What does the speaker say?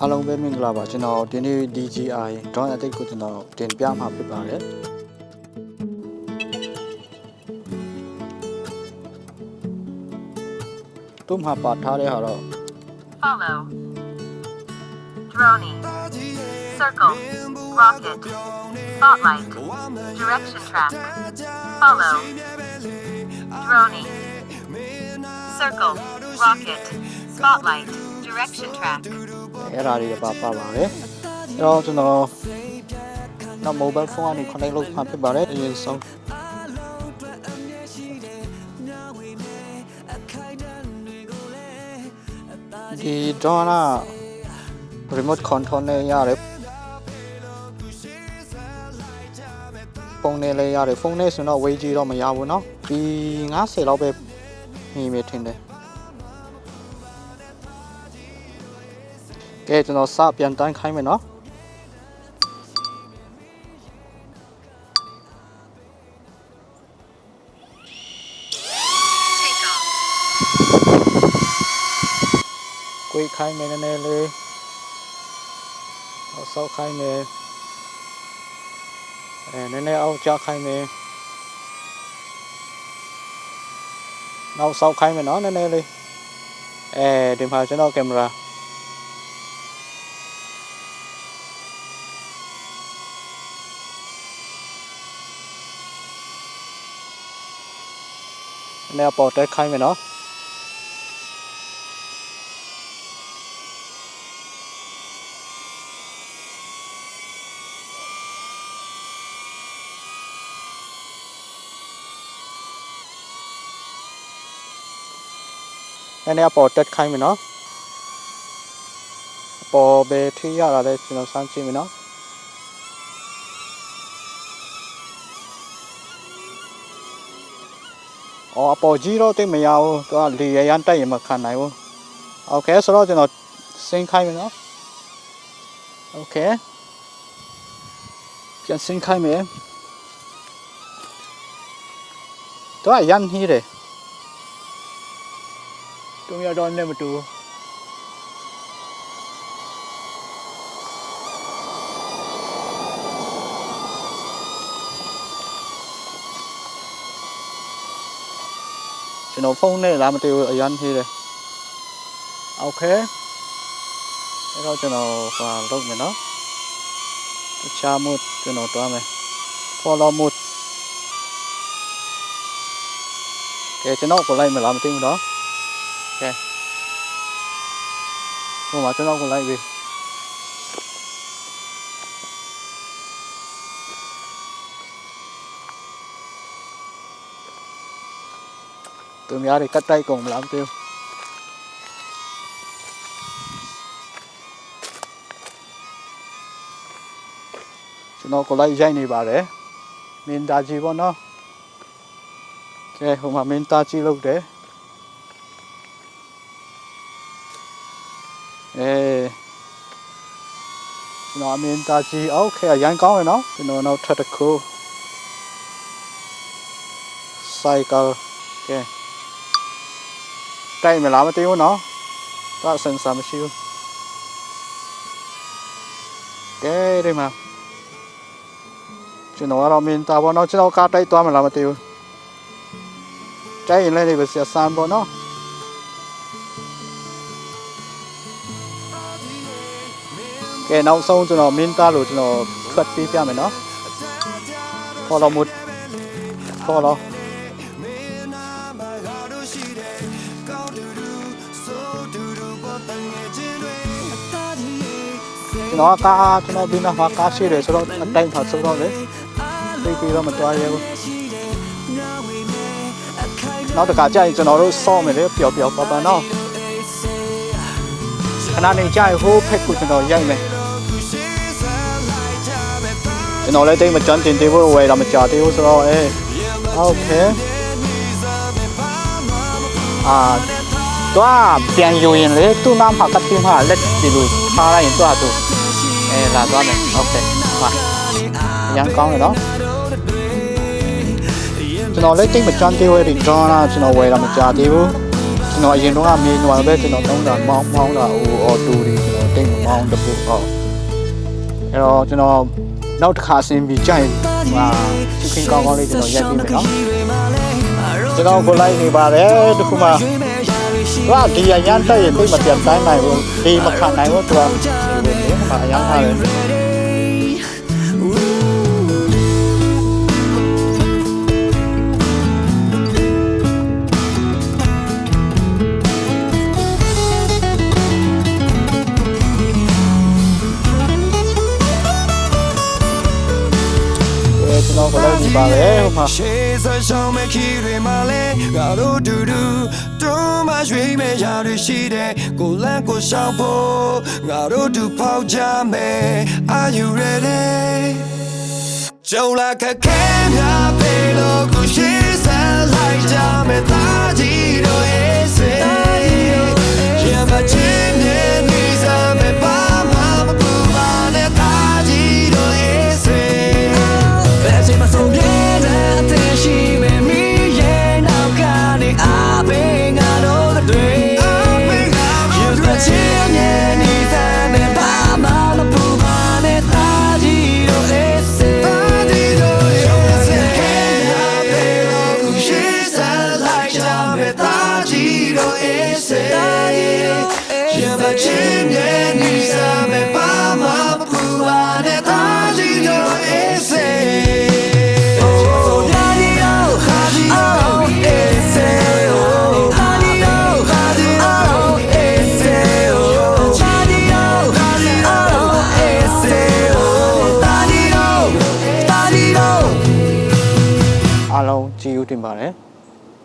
အားလုံးပဲမင်္ဂလာပါကျွန်တော်ဒီနေ့ DJI drone အသိကိုကျွန်တော်တင်ပြမှာဖြစ်ပါတယ်သူ့မှာပါထားတဲ့ဟာတော့ Follow. Droney. Circle. Rocket. Spotlight. Direction track. Follow. Droney. Circle. Rocket. Spotlight. Direction track. အဲ့ဒါတွေပါပါပါတယ်အဲ့တော့ကျွန်တော်တော့ mobile phone ကနေ connect လုပ်မှာဖြစ်ပါတယ်အရင်ဆုံးဒီ drone က remote control နဲ့ရတယ်ဖုန်းနဲ့လည်းရတယ်ဖုန်းနဲ့ဆိုတော့ weight ကြီးတော့မရဘူးเนาะဒီ90လောက်ပဲမိမိထင်တယ် ကဲကျွန်တော်စပြန်တိုင်းခိုင်းမယ်နော်ကိုယ်ခိုင်းမယ်နည်းနည်းလေးအောက်ဆောက်ခိုင်းမယ်အဲနည်းနည်းအောက်ကျခိုင်းမယ်နောက်ဆောက်ခိုင်းမယ်နော်နည်းနည်းလေးအဲဒီမှာကျွန်တော်ကင်မရာ နည်းနည်းပေါ်တက်ခိုင်းမယ်နော်နည်းနည်းအပေါ်တက်ခိုင်းမယ်နော်အပေါ်ပဲထိရတာလဲကျွန်တော်စမ်းကြည့်မယ်နော် အော်အပေါ်ကြီးတော့တိတ်မရဘူးသူကလေရရန်တိုက်ရင်မခံနိုင်ဘူးโอเคဆိုတော့ကျွန်တော်စင်းခိုင်းမယ်နော်โอเคပြန်စင်းခိုင်းမယ်တော့ရန်ဟီးတယ်သူများတော့လည်းမတူဘူး nó phong này làm một triệu rưỡi anh thì rồi à, ok. Cái đó cho nó và rộng này nó, cha một cho nó toa này. Follow một. Cái cho nó của lại mình làm tiếng đó. Ok. Mà cho nó của lại gì. သူများတွေကတ်တိုက်ကုန်မလားမသိဘူးကျွန်တော်ကိုလိုက်ရိုက်နေပါတယ်မင်းသားကြီးပေါ့နော်ကဲဟိုမှာမင်းသားကြီးလောက်တယ်အဲကျွန်တော်အမင်းသားကြီးအောက်ခဲရန်ကောင်းရယ်နော်ကျွန်တော်နောက်ထပ်တစ်ခု cycle okay တိုက်မလားမသိဘူးနော်တော့စင်ဆာမရှိဘူးကဲဒီမှာကျွန်တော်ကတော့မင်းတာဘောနော်ကျွန်တော်ကားတိုက်သွားမလားမသိဘူးတိုက်ရင်လည်းဒီပဲဆဆန်ဘောနော်ကဲနောက်ဆုံးကျွန်တော်မင်းသားလို့ကျွန်တော်ထွက်ပေးပြမယ်နော် follow mood follow တော့ကားကျွန်တော်ဒီမှာဟာကားရှိတယ်ဆိုတော့အတိုင်းပါဆိုတော့လေသိပြီးတော့မတွားရဲဘူးနောက်တစ်ခါကြာရင်ကျွန်တော်တို့စောင့်မယ်လေပျော်ပျော်ပါပါနော်ခဏနေကြာရင်ဟိုးဖက်ကိုကျွန်တော်ရိုက်မယ်ကျွန်တော်လည်းတိတ်မကြမ်းတင်သေးဘူးဝယ်တော့မကြသေးဘူးဆိုတော့အဲဟုတ်ကဲ့အာတော့ပြန်ယူရင်လေသူ့နာမှာကတိမှာလက်ဒီလိုထားလိုက်ရင်တော့သူ အဲလာသွားမယ်ဟုတ်ကဲ့ဟာရန်ကောင်းရတော့ကျွန်တော်လည်းတိတ်မကြမ်းသေးဝဲဒီ drone ကျွန်တော်ဝယ်တာမကြသေးဘူးကျွန်တော်အရင်တော့ကမေးနေပါပဲကျွန်တော်သုံးတာမောင်းမောင်းတာဟိုအော်တိုတွေကျွန်တော်တိတ်မမောင်းတပုတ်ဟုတ်အဲ့တော့ကျွန်တော်နောက်တစ်ခါဆင်းပြီးကြိုက်ဟာသူခင်ကောင်းကောင်းလေးကျွန်တော်ရက်ပြီးမယ်နော်ကျွန်တော်ကိုလိုက်နေပါတယ်ဒီခုမှကဒီရရန်တက်ရင်သိမပြန်တိုင်းနိုင်ဘူးဒီမခံနိုင်ဘူးသူက ဒီမှာအရန်ထားတယ်အဲကျွန်တော်ကို လိုက်နေပါတယ်ဟိုမှာရှေးစရှောင်းမဲ့ခီတွေမှာလဲငါတို့တူတူတွန်းမရွှေမဲ့ရာတွေရှိတဲ့ကိုလန့်ကိုရှောက်ဖို့ငါတို့တူဖောက်ကြမယ် Are you ready ကြုံလာခက်ခဲများပေလို့ကိုရှေး လို